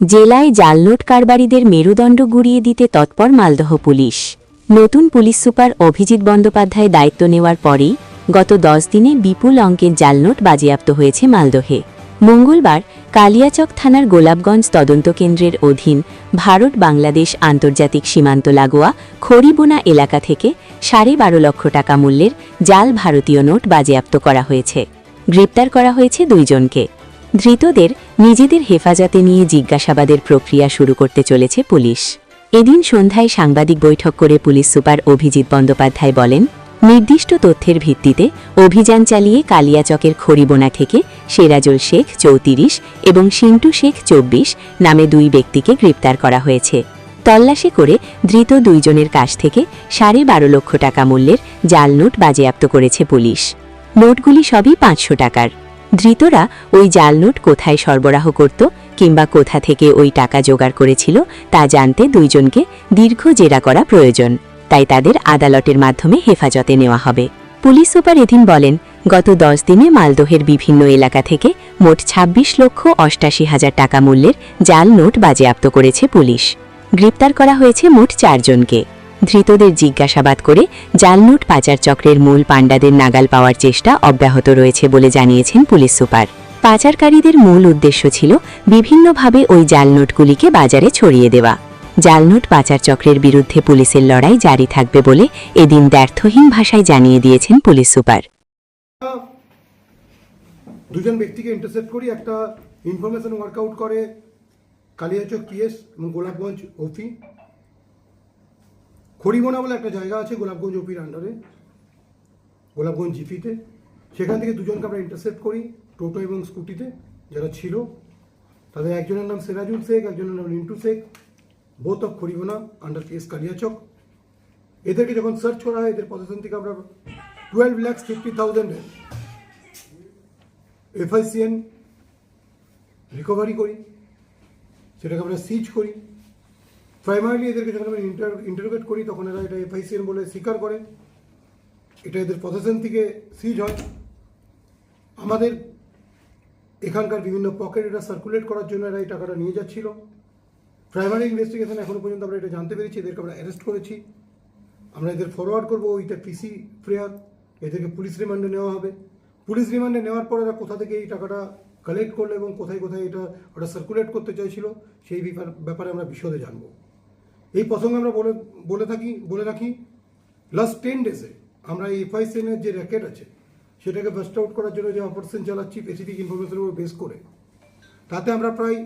জেলায় জালনোট কারবারিদের মেরুদণ্ড গুড়িয়ে দিতে তৎপর মালদহ পুলিশ। নতুন পুলিশ সুপার অভিজিৎ বন্দ্যোপাধ্যায় দায়িত্ব নেওয়ার পরেই গত দশ দিনে বিপুল অঙ্কের জালনোট বাজেয়াপ্ত হয়েছে মালদহে। মঙ্গলবার কালিয়াচক থানার গোলাপগঞ্জ তদন্ত কেন্দ্রের অধীন ভারত বাংলাদেশ আন্তর্জাতিক সীমান্ত লাগোয়া খড়িবোনা এলাকা থেকে সাড়ে বারো লক্ষ টাকা মূল্যের জাল ভারতীয় নোট বাজেয়াপ্ত করা হয়েছে। গ্রেপ্তার করা হয়েছে দুইজনকে ধৃতদের নিজেদের হেফাজতে নিয়ে জিজ্ঞাসাবাদের প্রক্রিয়া শুরু করতে চলেছে পুলিশ। এদিন সন্ধ্যায় সাংবাদিক বৈঠক করে পুলিশ সুপার অভিজিৎ বন্দ্যোপাধ্যায় বলেন, নির্দিষ্ট তথ্যের ভিত্তিতে অভিযান চালিয়ে কালিয়াচকের খড়িবোনা থেকে সেরাজুল শেখ চৌত্রিশ এবং সিন্টু শেখ চব্বিশ নামে দুই ব্যক্তিকে গ্রেপ্তার করা হয়েছে। তল্লাশি করে ধৃত দুইজনের কাছ থেকে সাড়ে বারো লক্ষ টাকা মূল্যের জাল নোট বাজেয়াপ্ত করেছে পুলিশ। নোটগুলি সবই পাঁচশো টাকার। ধৃতরা ওই জাল নোট কোথায় সরবরাহ করত কিংবা কোথা থেকে ওই টাকা জোগাড় করেছিল তা জানতে দুইজনকে দীর্ঘ জেরা করা প্রয়োজন। তাই তাদের আদালতের মাধ্যমে হেফাজতে নেওয়া হবে। পুলিশ সুপার এদিন বলেন, গত দশ দিনে মালদহের বিভিন্ন এলাকা থেকে মোট ২৬ লক্ষ অষ্টাশি হাজার টাকা মূল্যের জাল নোট বাজেয়াপ্ত করেছে পুলিশ। গ্রেপ্তার করা হয়েছে মোট চারজনকে। ধৃতদের জিজ্ঞাসাবাদ করে জালনোট পাচার চক্রের মূল পাণ্ডাদের নাগাল পাওয়ার চেষ্টা অব্যাহত রয়েছে বলে জানিয়েছেন পুলিশ সুপার। পাচারকারীদের মূল উদ্দেশ্য ছিল বিভিন্নভাবে ওই জালনোটগুলিকে বাজারে ছড়িয়ে দেওয়া। জালনোট পাচার চক্রের বিরুদ্ধে পুলিশের লড়াই জারি থাকবে বলে এদিন ব্যর্থহীন ভাষায় জানিয়ে দিয়েছেন পুলিশ সুপার। দুজন ব্যক্তিকে ইন্টারসেপ্ট করি, একটা ইনফরমেশন ওয়ার্কআউট করে কালিয়াচক পিএস এবং গোলাপগঞ্জ ওপি খড়িবোনা বলে একটা জায়গা আছে গোলাপগঞ্জ ওপির আন্ডারে গোলাপগঞ্জ জিপিতে। সেখান থেকে দুজনকে আমরা ইন্টারসেপ্ট করি টোটো এবং স্কুটিতে, যারা ছিল। তাদের একজনের নাম সেরাজুল শেখ, একজনের নাম Rintu Sheikh. Both of Kharibona under PS Kaliachak. এদেরকে যখন সার্চ করা হয়, এদের পজিশন থেকে আমরা টুয়েলভ ল্যাক্স ফিফটি থাউজেন্ডের এফআইসিএন রিকভারি করি। সেটাকে আমরা সিজ করি। প্রাইমারিলি এদেরকে যখন আমরা ইন্টার ইন্টারোগেট করি, তখন এরা এটা এফআইসিএন বলে স্বীকার করে। এটা এদের পজিশন থেকে সিজ হয়। আমাদের এখানকার বিভিন্ন পকেট এটা সার্কুলেট করার জন্য এরা এই টাকাটা নিয়ে যাচ্ছিল। প্রাইমারি ইনভেস্টিগেশন এখনও পর্যন্ত আমরা এটা জানতে পেরেছি, এদেরকে আমরা অ্যারেস্ট করেছি। আমরা এদের ফরওয়ার্ড করব, ওইটা পিসি প্রেয়ার এদেরকে পুলিশ রিমান্ডে নেওয়া হবে। পুলিশ রিমান্ডে নেওয়ার পর এরা কোথা থেকে এই টাকাটা কালেক্ট করল এবং কোথায় কোথায় এটা ওটা সার্কুলেট করতে চাইছিল, সেই ব্যাপারে আমরা বিশদে জানব। এই প্রসঙ্গে আমরা বলে বলে থাকি, বলে রাখি লাস্ট টেন ডেজে আমরা এই এফআইসিএনের যে র্যাকেট আছে, সেটাকে বাস্ট আউট করার জন্য যে অপারেশন চালাচ্ছি স্পেসিফিক ইনফরমেশনের উপর বেস করে, তাতে আমরা প্রায়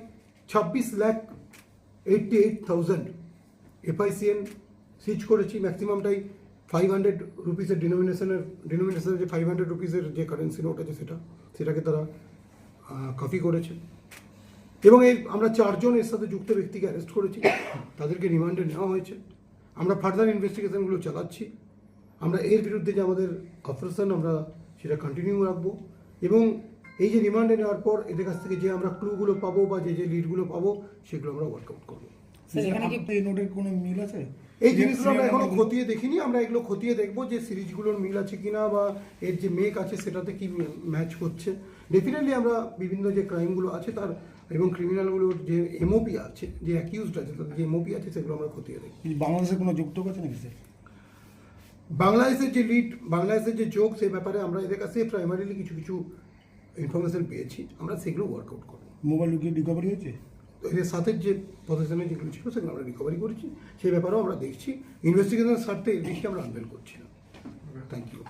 ছাব্বিশ lakh eighty eight thousand FICN seize করেছি। ম্যাক্সিমামটাই ফাইভ হান্ড্রেড রুপিসের ডিনোমিনেশনের ডিনোমিনেশনের যে ফাইভ হান্ড্রেড রুপিসের যে কারেন্সি নোট আছে সেটা, সেটাকে তারা কপি করেছে। এবং এই আমরা চারজন এর সাথে যুক্ত ব্যক্তিকে অ্যারেস্ট করেছি। তাদেরকে রিমান্ডে নেওয়া হয়েছে। আমরা ফার্দার ইনভেস্টিগেশনগুলো চালাচ্ছি। আমরা এর বিরুদ্ধে যে আমাদের অপারেশন আমরা সেটা কন্টিনিউ রাখব। এবং এই যে রিমান্ডে নেওয়ার পর এদের কাছ থেকে যে আমরা ক্লুগুলো পাবো বা যে যে লিডগুলো পাবো সেগুলো আমরা ওয়ার্কআউট করব। স্যার এখানে কি এই কোনো মিল আছে? এই জিনিসগুলো আমরা এখনও খতিয়ে দেখিনি। আমরা এগুলো খতিয়ে দেখব যে সিরিজগুলোর মিল আছে কিনা বা এর যে মেক আছে সেটাতে কি ম্যাচ করছে। ডেফিনেটলি আমরা বিভিন্ন যে ক্রাইমগুলো আছে তার এবং ক্রিমিনালগুলোর যে এমওপি আছে যে অ্যাকিউজড আছে তাদের যে এমওপি আছে সেগুলো আমরা খতিয়ে দেখি। বাংলাদেশে কোনো যুক্ত আছে নাকি স্যার বাংলাদেশের যে লিড বাংলাদেশের যে যোগ সেই ব্যাপারে আমরা এদের কাছে প্রাইমারিলি কিছু কিছু ইনফরমেশন পেয়েছি। আমরা সেগুলো ওয়ার্কআউট করব মোবাইল কি রিকভারি হয়েছে? তো এদের সাথে যে পজিশনে যেগুলো ছিল সেগুলো আমরা রিকভারি করেছি। সেই ব্যাপারেও আমরা দেখছি। ইনভেস্টিগেশনের স্বার্থে এর বেশি আমরা আনভেল করছি না। Thank you